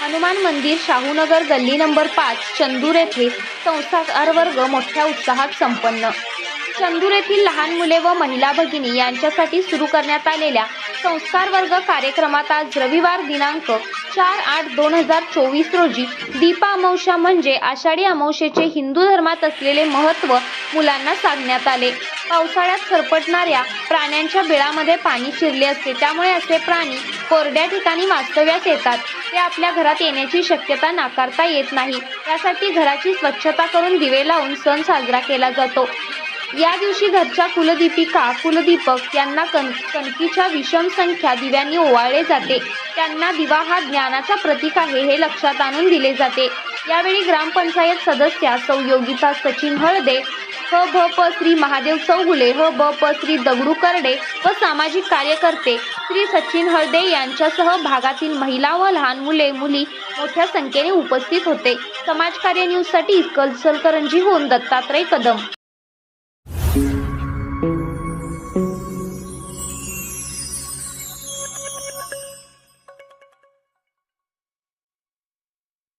हनुमान मंदिर शाहूनगर गल्ली नंबर पाच चंदूर येथे संस्थाकार वर्ग मोठ्या उत्साहात संपन्न. चंदूर येथील लहान मुले व महिला भगिनी यांच्यासाठी सुरू करण्यात आलेल्या संस्कार वर्ग कार्यक्रमात आज रविवार दिनांक चार आठ दोन हजार चोवीस रोजी दीपा अमावस्या म्हणजे आषाढी अमावशेचे हिंदू धर्मात असलेले महत्त्व मुलांना सांगण्यात आले. पावसाळ्यात सरपटणाऱ्या प्राण्यांच्या बिळामध्ये पाणी शिरले असते त्यामुळे असे प्राणी कोरड्या ठिकाणी वास्तव्यास येतात. ते आपल्या घरात येण्याची शक्यता नाकारता येत नाही. त्यासाठी घराची स्वच्छता करून दिवे लावून सण साजरा केला जातो. या दिवशी घरच्या कुलदीपिका कुलदीपक यांना कण कणकीच्या विषम संख्या दिव्यांनी ओवाळले जाते. त्यांना दिवा हा ज्ञानाचा प्रतीक आहे हे लक्षात आणून दिले जाते. यावेळी ग्रामपंचायत सदस्या सौ योगिता सचिन हळदे ह भ प श्री महादेव चौगुले ह ब प श्री दगडू करडे व सामाजिक कार्यकर्ते श्री सचिन हळदे यांच्यासह भागातील महिला व लहान मुले मुली मोठ्या संख्येने उपस्थित होते. समाजकार्य न्यूजसाठी इस्कल दत्तात्रय कदम.